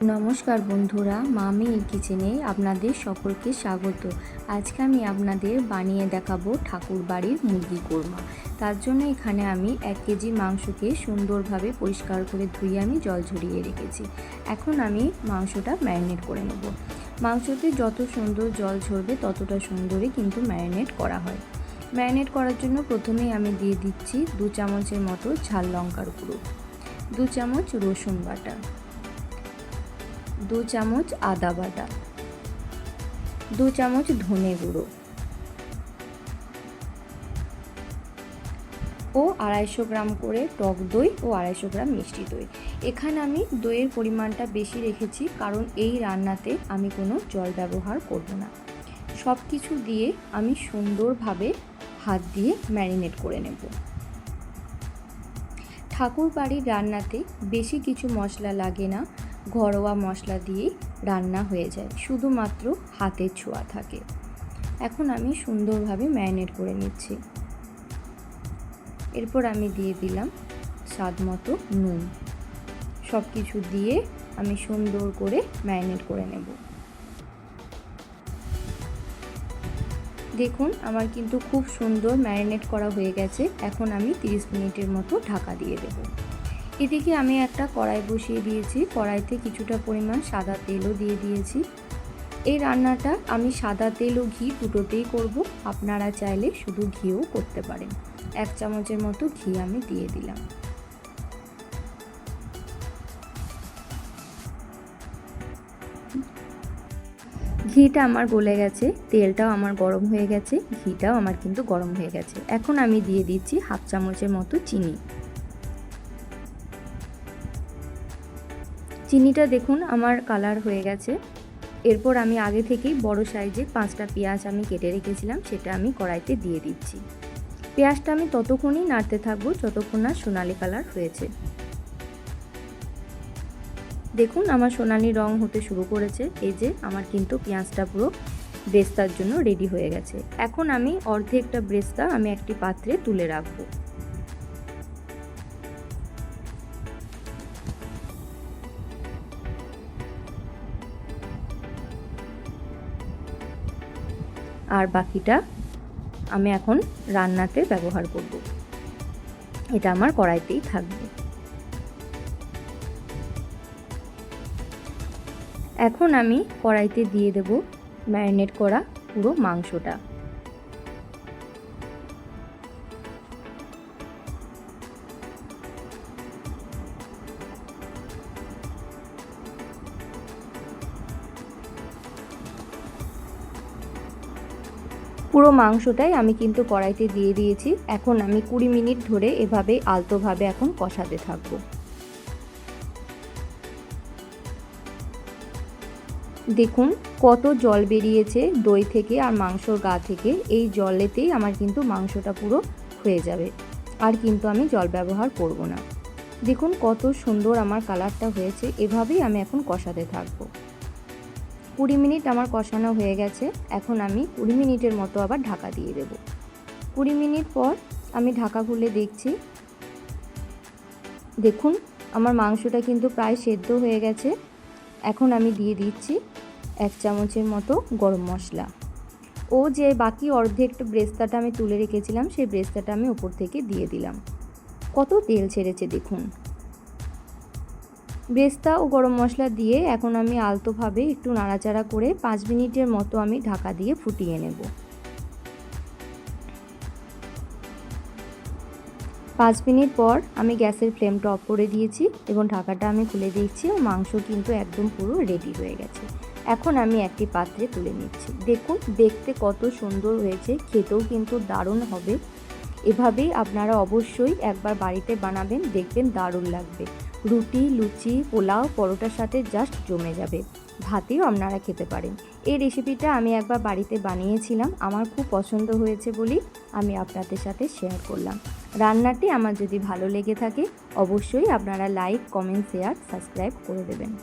নমস্কার বন্ধুরা মামি এই কিচেনে আপনাদের সকলকে স্বাগত। আজকে আমি আপনাদের বানিয়ে দেখাবো ঠাকুর বাড়ির মুরগি কোরমা। তার জন্য এখানে আমি এক কেজি মাংসকে সুন্দরভাবে পরিষ্কার করে ধুয়ে আমি জল ঝরিয়ে রেখেছি। এখন আমি মাংসটা ম্যারিনেট করে নেব। মাংসতে যত সুন্দর জল ঝরবে ততটা সুন্দরই কিন্তু ম্যারিনেট করা হয়। ম্যারিনেট করার জন্য প্রথমেই আমি দিয়ে দিচ্ছি দু চামচের মতো ঝাল লঙ্কার গুঁড়ো, দু চামচ রসুন বাটা। দু চামচ আদা বাটা, দু চামচ ধনে গুঁড়ো ও আড়াইশো গ্রাম করে টক দই ও আড়াইশো গ্রাম মিষ্টি দই। এখানে আমি দইয়ের পরিমাণটা বেশি রেখেছি কারণ এই রান্নাতে আমি কোনো জল ব্যবহার করব না। সব কিছু দিয়ে আমি সুন্দরভাবে হাত দিয়ে ম্যারিনেট করে নেব। ঠাকুর বাড়ির রান্নাতে বেশি কিছু মশলা লাগে না। ঘরোয়া মশলা দিয়েই রান্না হয়ে যায়। শুধুমাত্র হাতের ছোঁয়া থাকে। এখন আমি সুন্দরভাবে ম্যারিনেট করে নিচ্ছি। এরপর আমি দিয়ে দিলাম স্বাদ মতো নুন। সব কিছু দিয়ে আমি সুন্দর করে ম্যারিনেট করে নেব। দেখুন, আমার কিন্তু খুব সুন্দর ম্যারিনেট করা হয়ে গেছে। এখন আমি 30 মিনিটের মতো ঢাকা দিয়ে দেবো। এদিকে আমি একটা কড়াই বসিয়ে দিয়েছি। কড়াইতে কিছুটা পরিমাণ সাদা তেলও দিয়ে দিয়েছি। এই রান্নাটা আমি সাদা তেল ও ঘি দুটোতেই করব। আপনারা চাইলে শুধু ঘিও করতে পারেন। এক চামচের মতো ঘি আমি দিয়ে দিলাম। ঘিটা আমার গলে গেছে, তেলটাও আমার গরম হয়ে গেছে, ঘিটাও আমার কিন্তু গরম হয়ে গেছে। এখন আমি দিয়ে দিচ্ছি হাফ চামচের মতো চিনি। চিনিটা দেখুন, আমার কালার হয়ে গেছে। এরপর আমি আগে থেকেই বড় সাইজে পাঁচটা পেঁয়াজ আমি কেটে রেখেছিলাম, সেটা আমি কড়াইতে দিয়ে দিচ্ছি। পেঁয়াজটা আমি ততক্ষণই নাড়তে থাকব, যতক্ষণ না সোনালি কালার হয়েছে। দেখুন, আমার সোনালি রং হতে শুরু করেছে। এই যে, আমার কিন্তু পেঁয়াজটা পুরো ব্রেস্তার জন্য রেডি হয়ে গেছে। এখন আমি অর্ধেকটা ব্রেস্তা আমি একটি পাত্রে তুলে রাখব। আর বাকিটা আমি এখন রান্নাতে ব্যবহার করব। এটা আমার কড়াইতেই থাকবে। এখন আমি কড়াইতে দিয়ে দেব ম্যারিনেট করা পুরো মাংসটা। পুরো মাংসটাই আমি কিন্তু কড়াইতে দিয়ে দিয়েছি। এখন আমি কুড়ি মিনিট ধরে এভাবে আলতোভাবে এখন কষাতে থাকব। দেখুন, কত জল বেরিয়েছে দই থেকে আর মাংসর গা থেকে। এই জলেতেই আমার কিন্তু মাংসটা পুরো হয়ে যাবে। আর কিন্তু আমি জল ব্যবহার করব না। দেখুন, কত সুন্দর আমার কালারটা হয়েছে। এভাবেই আমি এখন কষাতে থাকব। কুড়ি মিনিট আমার কষানো হয়ে গেছে, এখন আমি কুড়ি মিনিটের মতো আবার ঢাকা দিয়ে দেব। কুড়ি মিনিট পর আমি ঢাকা খুলে দেখছি। দেখুন, আমার মাংসটা কিন্তু প্রায় সেদ্ধ হয়ে গেছে। এখন আমি দিয়ে দিচ্ছি এক চামচের মতো গরম মশলা। ও যে বাকি অর্ধেক ব্রেস্তাটা আমি তুলে রেখেছিলাম, সেই ব্রেস্তাটা আমি ওপর থেকে দিয়ে দিলাম। কত তেল ছেড়েছে দেখুন। ব্রেস্তা ও গরম মশলা দিয়ে এখন আমি আলতোভাবে একটু নাড়াচাড়া করে পাঁচ মিনিটের মতো আমি ঢাকা দিয়ে ফুটিয়ে নেব। পাঁচ মিনিট পর আমি গ্যাসের ফ্লেমটা অফ করে দিয়েছি এবং ঢাকাটা আমি খুলে দিয়েছি ও মাংস কিন্তু একদম পুরো রেডি হয়ে গেছে। এখন আমি একটি পাত্রে তুলে নিচ্ছি। দেখুন, দেখতে কত সুন্দর হয়েছে, খেতেও কিন্তু দারুণ হবে। এভাবেই আপনারা অবশ্যই একবার বাড়িতে বানাবেন, দেখবেন দারুণ লাগবে। রুটি, লুচি, পোলাও, পরোটার সাথে জাস্ট জমে যাবে। ভাতেও আপনারা খেতে পারেন। এই রেসিপিটা আমি একবার বাড়িতে বানিয়েছিলাম। আমার খুব পছন্দ হয়েছে বলেই আমি আপনাদের সাথে শেয়ার করলাম। রান্নাটি আমার যদি ভালো লেগে থাকে, অবশ্যই আপনারা লাইক কমেন্ট শেয়ার সাবস্ক্রাইব করে দেবেন।